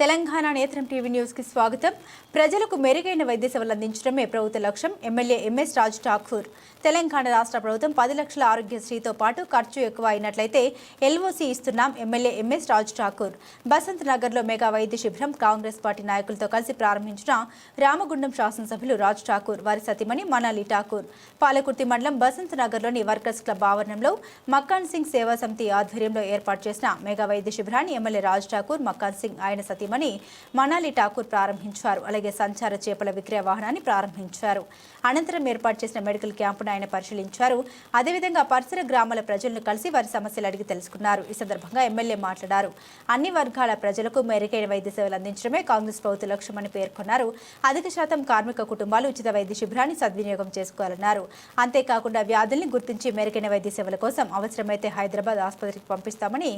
తెలంగాణ నేత్రం టీవీ న్యూస్కి స్వాగతం. ప్రజలకు మెరుగైన వైద్య సేవలు అందించడమే ప్రభుత్వ లక్ష్యం ఎమ్మెల్యే ఎంఎస్ రాజ్ ఠాకూర్. తెలంగాణ రాష్ట్ర ప్రభుత్వం పది లక్షల ఆరోగ్యశ్రీతో పాటు ఖర్చు ఎక్కువ అయినట్లయితే ఎల్ఓసి ఇస్తున్నాం ఎమ్మెల్యే ఎంఎస్ రాజ్ ఠాకూర్. బసంత్ నగర్లో మెగా వైద్య శిబిరం కాంగ్రెస్ పార్టీ నాయకులతో కలిసి ప్రారంభించిన రామగుండం శాసనసభ్యులు రాజ్ ఠాకూర్ వారి సతీమణి మనాలి ఠాకూర్. పాలకుర్తి మండలం బసంత్ నగర్లోని వర్కర్స్ క్లబ్ ఆవరణంలో మక్కాన్ సింగ్ సేవా సమితి ఆధ్వర్యంలో ఏర్పాటు చేసిన మెగా వైద్య శిబిరాన్ని ఎమ్మెల్యే రాజ్ ఠాకూర్ మక్కాన్ సింగ్ ఆయన సతీమణి మనాలి ఠాకూర్ ప్రారంభించారు. అలాగే సంచార చేపల విక్రయ వాహనాన్ని ప్రారంభించారు. అనంతరం ఏర్పాటు చేసిన మెడికల్ క్యాంపును ఆయన పరిశీలించారు. అదేవిధంగా పరిసర గ్రామాల ప్రజలను కలిసి వారి సమస్యలు అడిగి తెలుసుకున్నారు. ఈ సందర్భంగా ఎమ్మెల్యే మాట్లాడారు. అన్ని వర్గాల ప్రజలకు మెరుగైన వైద్య సేవలు అందించడమే కాంగ్రెస్ ప్రభుత్వ లక్ష్యమని పేర్కొన్నారు. అధిక శాతం కార్మిక కుటుంబాలు ఉచిత వైద్య శిబిరాన్ని సద్వినియోగం చేసుకోవాలన్నారు. అంతేకాకుండా వ్యాధుల్ని గుర్తించి మెరుగైన వైద్య సేవల కోసం అవసరమైతే హైదరాబాద్ ఆసుపత్రికి పంపిస్తామని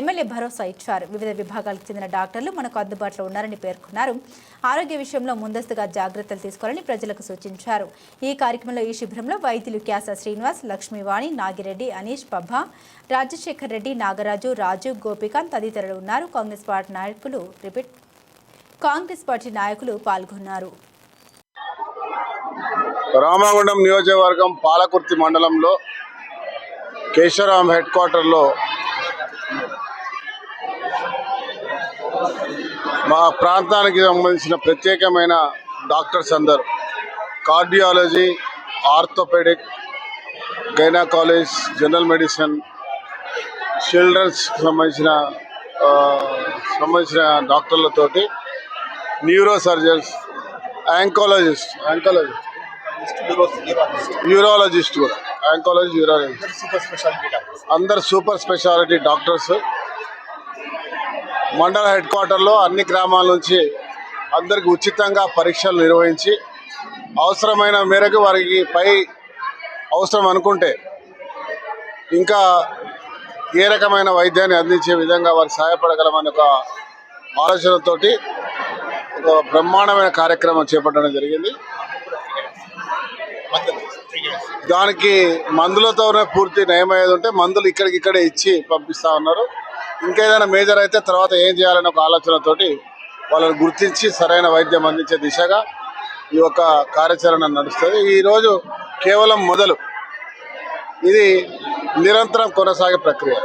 ఎమ్మెల్యే భరోసా ఇచ్చారు. వివిధ విభాగాలకు చెందిన డాక్టర్లు మనకు అందుబాటులో ఉన్నారని పేర్కొన్నారు. ఆరోగ్య విషయంలో ముందస్తుగా జాగ్రత్తలు తీసుకోవాలని ప్రజలకు సూచించారు. ఈ కార్యక్రమంలో ఈ శిబిరంలో వైద్యులు క్యాస శ్రీనివాస్ లక్ష్మీవాణి నాగిరెడ్డి అనీష్ పబ్బ రాజశేఖర్ రెడ్డి నాగరాజు రాజు గోపికాంత్ తదితరులు ఉన్నారు. కాంగ్రెస్ పార్టీ నాయకులు రిపీట్ కాంగ్రెస్ పార్టీ నాయకులు పాల్గొన్నారు. రామగుండం నియోజకవర్గం పాలకుర్తి మండలంలో కేశవరాం హెడ్ క్వార్టర్లో మా ప్రాంతానికి సంబంధించిన ప్రత్యేకమైన డాక్టర్స్ అందరు. Cardiology orthopaedic gynaecology general medicine children's సంబంధించిన సంబంధించిన డాక్టర్లతోటి neuro surgeons oncologist oncologist urologist కూడా యాంకాలజీ యూరాలజిస్ట్ అందరు సూపర్ స్పెషాలిటీ డాక్టర్స్. మండల హెడ్ క్వార్టర్లో అన్ని గ్రామాల నుంచి అందరికి ఉచితంగా పరీక్షలు నిర్వహించి అవసరమైన మేరకు వారికి పై అవసరం అనుకుంటే ఇంకా ఏ రకమైన వైద్యాన్ని అందించే విధంగా వారికి సహాయపడగలమని ఒక ఆలోచనతోటి ఒక బ్రహ్మాండమైన కార్యక్రమం చేపట్టడం జరిగింది. దానికి మందులతోనే పూర్తి నయమయ్యేది ఉంటే మందులు ఇక్కడికి ఇక్కడే ఇచ్చి పంపిస్తా ఉన్నారు. ఇంకేదైనా మేజర్ అయితే తర్వాత ఏం చేయాలనే ఒక ఆలోచనతోటి వాళ్ళని గుర్తించి సరైన వైద్యం అందించే దిశగా ఈ యొక్క కార్యాచరణ నడుస్తుంది. ఈరోజు కేవలం మొదలు. ఇది నిరంతరం కొనసాగే ప్రక్రియ.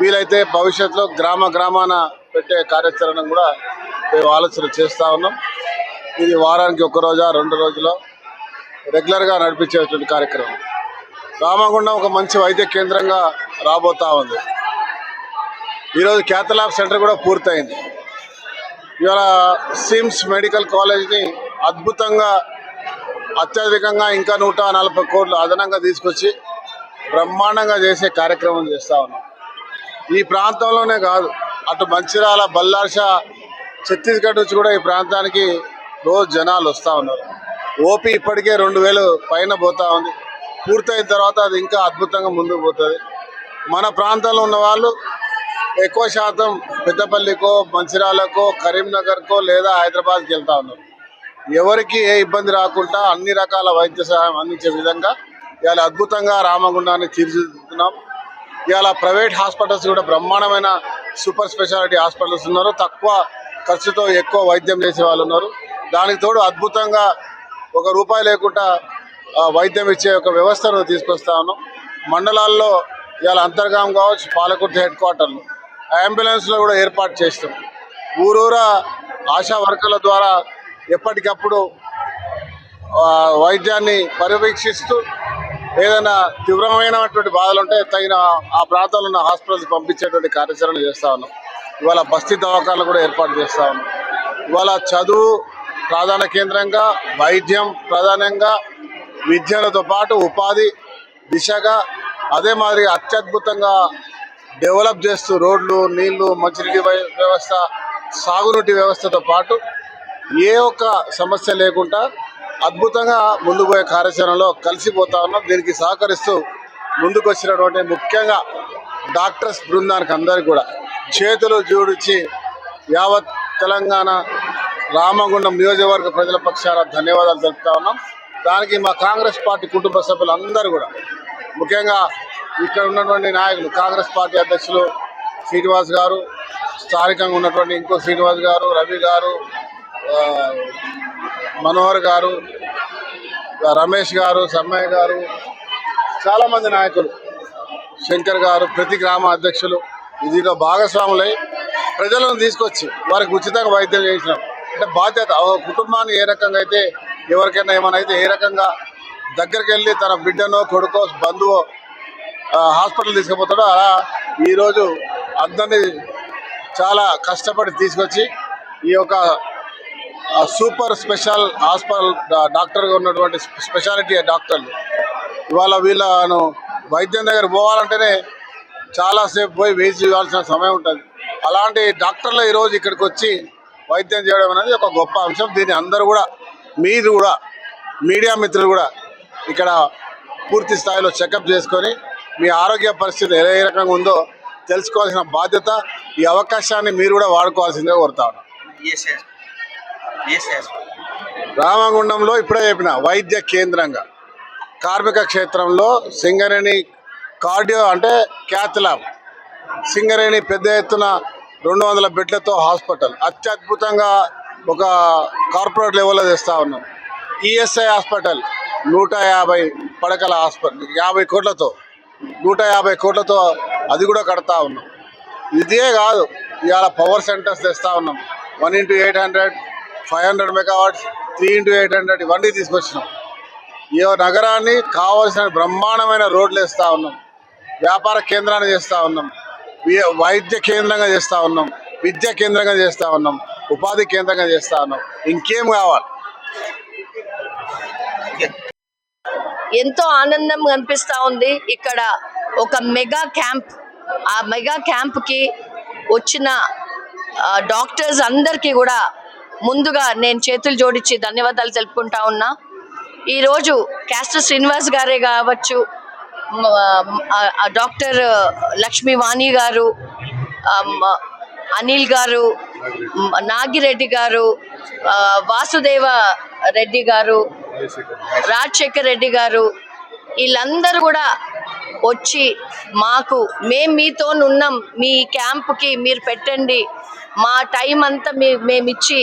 వీలైతే భవిష్యత్తులో గ్రామ గ్రామాన పెట్టే కార్యాచరణ కూడా మేము ఆలోచన చేస్తూ ఉన్నాం. ఇది వారానికి ఒక రోజా రెండు రోజులో రెగ్యులర్గా నడిపించేటువంటి కార్యక్రమం. రామగుండం ఒక మంచి వైద్య కేంద్రంగా రాబోతా ఉంది. ఈరోజు క్యాథలాబ్ సెంటర్ కూడా పూర్తయింది. ఇవాళ సిమ్స్ మెడికల్ కాలేజ్ని అద్భుతంగా అత్యధికంగా ఇంకా నూట నలభై కోట్లు అదనంగా తీసుకొచ్చి బ్రహ్మాండంగా చేసే కార్యక్రమం చేస్తూ ఉన్నాం. ఈ ప్రాంతంలోనే కాదు అటు మంచిర్యాల బల్లార్ష ఛత్తీస్గఢ్ నుంచి కూడా ఈ ప్రాంతానికి రోజు జనాలు వస్తూ ఉన్నారు. ఓపీ ఇప్పటికే రెండు వేలు పైన పోతా ఉంది. పూర్తయిన తర్వాత అది ఇంకా అద్భుతంగా ముందుకు పోతుంది. మన ప్రాంతంలో ఉన్న వాళ్ళు ఎక్కువ శాతం పెద్దపల్లికో మంచిర్యాలకో కరీంనగర్కో లేదా హైదరాబాద్కి వెళ్తా ఉన్నారు. ఎవరికి ఏ ఇబ్బంది రాకుండా అన్ని రకాల వైద్య సహాయం అందించే విధంగా ఇవాళ అద్భుతంగా రామగుండాన్ని తీర్చిదిద్దుతున్నాం. ఇవాళ ప్రైవేట్ హాస్పిటల్స్ కూడా బ్రహ్మాండమైన సూపర్ స్పెషాలిటీ హాస్పిటల్స్ ఉన్నారు. తక్కువ ఖర్చుతో ఎక్కువ వైద్యం చేసే వాళ్ళు ఉన్నారు. దానికి తోడు అద్భుతంగా ఒక రూపాయి లేకుండా వైద్యం ఇచ్చే ఒక వ్యవస్థను తీసుకొస్తా ఉన్నాం. మండలాల్లో ఇవాళ అంతర్గాం కావచ్చు పాలకుర్తి హెడ్ క్వార్టర్లు. అంబులెన్స్లో కూడా ఏర్పాటు చేస్తాం. ఊరూరా ఆశా వర్కర్ల ద్వారా ఎప్పటికప్పుడు వైద్యాన్ని పర్యవేక్షిస్తూ ఏదైనా తీవ్రమైనటువంటి బాధలు ఉంటే తగిన ఆ ప్రాంతంలో ఉన్న హాస్పిటల్స్ పంపించేటువంటి కార్యాచరణ చేస్తా ఉన్నాం. ఇవాళ బస్తీ దవాఖానలు కూడా ఏర్పాటు చేస్తా ఉన్నాం. ఇవాళ చదువు ప్రధాన కేంద్రంగా వైద్యం ప్రధానంగా విద్యలతో పాటు ఉపాధి దిశగా అదే మాదిరిగా అత్యద్భుతంగా డెవలప్ చేస్తూ రోడ్లు నీళ్ళు మంచినీటి వ్యవస్థ సాగునీటి వ్యవస్థతో పాటు ఏ ఒక్క సమస్య లేకుండా అద్భుతంగా ముందుకు పోయే కార్యాచరణలో కలిసిపోతా ఉన్నాం. దీనికి సహకరిస్తూ ముందుకు వచ్చినటువంటి ముఖ్యంగా డాక్టర్స్ బృందానికి అందరికీ కూడా చేతులు జోడించి యావత్ తెలంగాణ రామగుండం నియోజకవర్గ ప్రజల పక్షాన ధన్యవాదాలు తెలుపుతా ఉన్నాం. దానికి మా కాంగ్రెస్ పార్టీ కుటుంబ సభ్యులందరూ కూడా ముఖ్యంగా ఇక్కడ ఉన్నటువంటి నాయకులు కాంగ్రెస్ పార్టీ అధ్యక్షులు శ్రీనివాస్ గారు స్థానికంగా ఉన్నటువంటి ఇంకో శ్రీనివాస్ గారు రవి గారు మనోహర్ గారు రమేష్ గారు సమ్మయ్య గారు చాలామంది నాయకులు శంకర్ గారు ప్రతి గ్రామ అధ్యక్షులు దీంట్లో భాగస్వాములై ప్రజలను తీసుకొచ్చి వారికి ఉచితంగా వైద్యం చేసినాం అంటే బాధ్యత ఒక కుటుంబాన్ని ఏ రకంగా అయితే ఎవరికైనా ఏమైనా అయితే ఏ రకంగా దగ్గరికి వెళ్ళి తన బిడ్డనో కొడుకో బంధువో హాస్పిటల్ తీసుకుపోతాడో అలా ఈరోజు అందరినీ చాలా కష్టపడి తీసుకొచ్చి ఈ యొక్క సూపర్ స్పెషల్ హాస్పిటల్ డాక్టర్గా ఉన్నటువంటి స్పెషాలిటీ డాక్టర్లు. ఇవాళ వీళ్ళను వైద్యం దగ్గర పోవాలంటేనే చాలాసేపు పోయి వేచి ఇవ్వాల్సిన సమయం ఉంటుంది. అలాంటి డాక్టర్లు ఈరోజు ఇక్కడికి వచ్చి వైద్యం చేయడం అనేది ఒక గొప్ప అంశం. దీన్ని అందరూ కూడా మీరు కూడా మీడియా మిత్రులు కూడా ఇక్కడ పూర్తి స్థాయిలో చెకప్ చేసుకొని మీ ఆరోగ్య పరిస్థితి ఏ రకంగా ఉందో తెలుసుకోవాల్సిన బాధ్యత ఈ అవకాశాన్ని మీరు కూడా వాడుకోవాల్సిందిగా కోరుతా. రామగుండంలో ఇప్పుడే చెప్పిన వైద్య కేంద్రంగా కార్మిక క్షేత్రంలో సింగరేణి కార్డియో అంటే క్యాత్ ల్యాబ్. సింగరేణి పెద్ద ఎత్తున రెండు వందల బెడ్లతో హాస్పిటల్. అత్యద్భుతంగా ఒక కార్పొరేట్ లెవెల్లో తెస్తా ఉన్నాం. ఈఎస్ఐ హాస్పిటల్ నూట యాభై పడకల హాస్పిటల్ యాభై కోట్లతో. నూట యాభై కోట్లతో అది కూడా కడతా ఉన్నాం. ఇదే కాదు ఇవాళ పవర్ సెంటర్స్ తెస్తా ఉన్నాం. One into eight hundred five hundred megawatts three into eight hundred ఇవన్నీ తీసుకొచ్చినాం. ఈ నగరాన్ని కావాల్సిన బ్రహ్మాండమైన రోడ్లు వేస్తూ ఉన్నాం. వ్యాపార కేంద్రాన్ని చేస్తూ ఉన్నాం. వైద్య కేంద్రంగా చేస్తూ ఉన్నాం. విద్యా కేంద్రంగా చేస్తూ ఉన్నాం. ఉపాధి కేంద్రంగా చేస్తూ ఉన్నాం. ఇంకేం కావాలి? ఎంతో ఆనందం అనిపిస్తూ ఉంది. ఇక్కడ ఒక మెగా క్యాంప్ ఆ మెగా క్యాంప్కి వచ్చిన డాక్టర్స్ అందరికీ కూడా ముందుగా నేను చేతులు జోడించి ధన్యవాదాలు తెలుపుకుంటా ఉన్నా. ఈరోజు క్యాస్టర్ శ్రీనివాస్ గారే కావచ్చు ఆ- డాక్టర్ లక్ష్మీ వాణి గారు అనిల్ గారు నాగిరెడ్డి గారు వాసుదేవ రెడ్డి గారు రాజశేఖర్ రెడ్డి గారు వీళ్ళందరూ కూడా వచ్చి మాకు మేము మీతోనున్నాం మీ క్యాంప్కి మీరు పెట్టండి మా టైం అంతా మీ మేము ఇచ్చి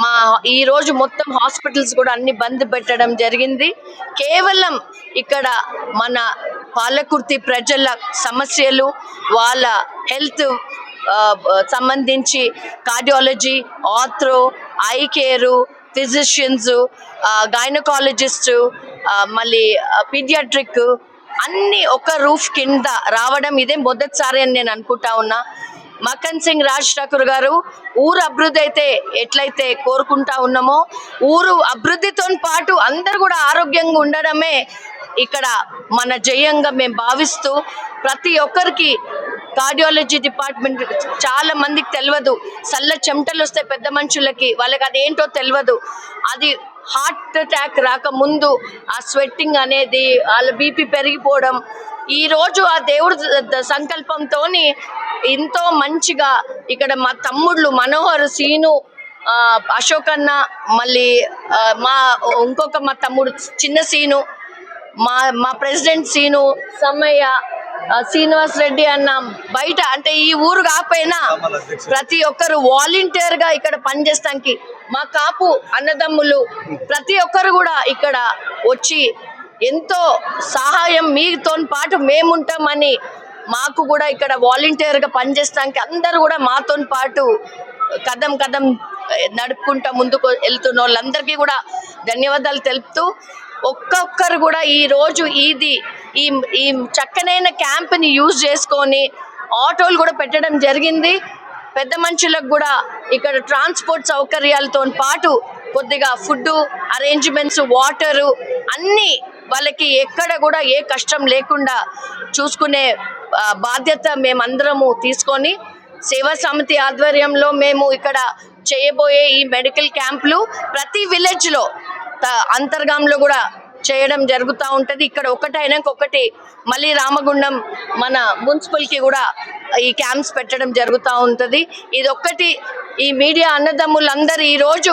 మా ఈరోజు మొత్తం హాస్పిటల్స్ కూడా అన్ని బంద్ పెట్టడం జరిగింది. కేవలం ఇక్కడ మన పాలకుర్తి ప్రజల సమస్యలు వాళ్ళ హెల్త్ సంబంధించి cardiology arthro eye care physicians gynaecologist మళ్ళీ పీడియాట్రిక్ అన్ని ఒక రూఫ్ కింద రావడం ఇదే మొదటిసారి అని నేను అనుకుంటా ఉన్నా. మకన్ సింగ్ రాజ్ ఠాకూర్ గారు ఊరు అభివృద్ధి అయితే ఎట్లయితే కోరుకుంటా ఉన్నామో ఊరు అభివృద్ధితో పాటు అందరు కూడా ఆరోగ్యంగా ఉండడమే ఇక్కడ మన జయంగా మేము భావిస్తూ ప్రతి ఒక్కరికి కార్డియాలజీ డిపార్ట్మెంట్ చాలా మందికి తెలియదు చల్ల చెమటలు వస్తే పెద్ద మనుషులకి వాళ్ళకి అదేంటో తెలియదు అది హార్ట్ అటాక్ రాకముందు ఆ స్వెట్టింగ్ అనేది వాళ్ళ బీపీ పెరిగిపోవడం. ఈరోజు ఆ దేవుడు సంకల్పంతో ఎంతో మంచిగా ఇక్కడ మా తమ్ముళ్ళు మనోహర్ సీను అశోక్ అన్న మళ్ళీ మా ఇంకొక మా తమ్ముడు చిన్న సీను మా మా ప్రెసిడెంట్ సీను సమ్మయ్య శ్రీనివాస్ రెడ్డి అన్న బయట అంటే ఈ ఊరు కాకపోయినా ప్రతి ఒక్కరు వాలంటీర్గా ఇక్కడ పనిచేస్తానికి మా కాపు అన్నదమ్ములు ప్రతి ఒక్కరు కూడా ఇక్కడ వచ్చి ఎంతో సహాయం మీతో పాటు మేముంటామని మాకు కూడా ఇక్కడ వాలంటీర్గా పనిచేస్తానికి అందరూ కూడా మాతో పాటు కదం కదం నడుపుకుంటా ముందుకు వెళ్తున్న వాళ్ళందరికీ కూడా ధన్యవాదాలు తెలుపుతూ ఒక్కొక్కరు కూడా ఈ రోజు ఇది ఈ ఈ చక్కనైన క్యాంప్ని యూజ్ చేసుకొని ఆటోలు కూడా పెట్టడం జరిగింది. పెద్ద మనుషులకు కూడా ఇక్కడ ట్రాన్స్పోర్ట్ సౌకర్యాలతో పాటు కొద్దిగా ఫుడ్ అరేంజ్మెంట్స్ వాటరు అన్నీ వాళ్ళకి ఎక్కడ కూడా ఏ కష్టం లేకుండా చూసుకునే బాధ్యత మేమందరము తీసుకొని సేవా సమితి ఆధ్వర్యంలో మేము ఇక్కడ చేయబోయే ఈ మెడికల్ క్యాంపులు ప్రతి విలేజ్లో అంతర్గాంలో కూడా చేయడం జరుగుతూ ఉంటుంది. ఇక్కడ ఒకటైనాక ఒకటి మళ్ళీ రామగుండం మన మున్సిపల్కి కూడా ఈ క్యాంప్స్ పెట్టడం జరుగుతూ ఉంటుంది. ఇది ఒక్కటి ఈ మీడియా అన్నదమ్ములందరూ ఈ రోజు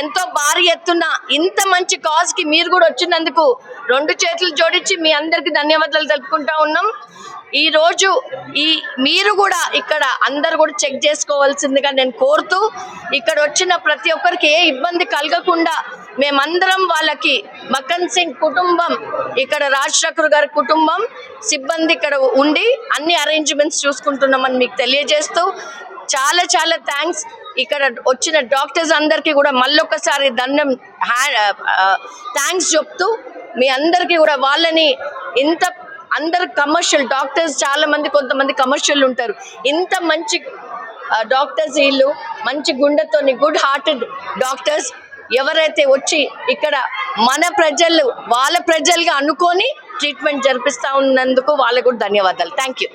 ఎంతో భారీ ఎత్తున ఇంత మంచి కాజ్కి మీరు కూడా వచ్చినందుకు రెండు చేతులు జోడించి మీ అందరికీ ధన్యవాదాలు తెలుపుకుంటా ఉన్నాం. ఈ రోజు ఈ మీరు కూడా ఇక్కడ అందరు కూడా చెక్ చేసుకోవాల్సిందిగా నేను కోరుతూ ఇక్కడ వచ్చిన ప్రతి ఒక్కరికి ఏ ఇబ్బంది కలగకుండా మేమందరం వాళ్ళకి మకన్ సింగ్ కుటుంబం ఇక్కడ రాజ్ గారి కుటుంబం సిబ్బంది ఇక్కడ ఉండి అన్ని అరేంజ్మెంట్స్ చూసుకుంటున్నామని మీకు తెలియజేస్తూ చాలా చాలా థ్యాంక్స్ ఇక్కడ వచ్చిన డాక్టర్స్ అందరికీ కూడా మళ్ళొకసారి దండం థ్యాంక్స్ చెప్తూ మీ అందరికీ కూడా వాళ్ళని ఇంత అందరు కమర్షియల్ డాక్టర్స్ చాలా మంది కొంతమంది కమర్షియల్ ఉంటారు. ఇంత మంచి డాక్టర్స్ వీళ్ళు మంచి గుండెతోని గుడ్ హార్టెడ్ డాక్టర్స్ ఎవరైతే వచ్చి ఇక్కడ మన ప్రజలు వాళ్ళ ప్రజలుగా అనుకొని ట్రీట్మెంట్ జరిపిస్తా ఉన్నందుకు వాళ్ళకు ధన్యవాదాలు. Thank you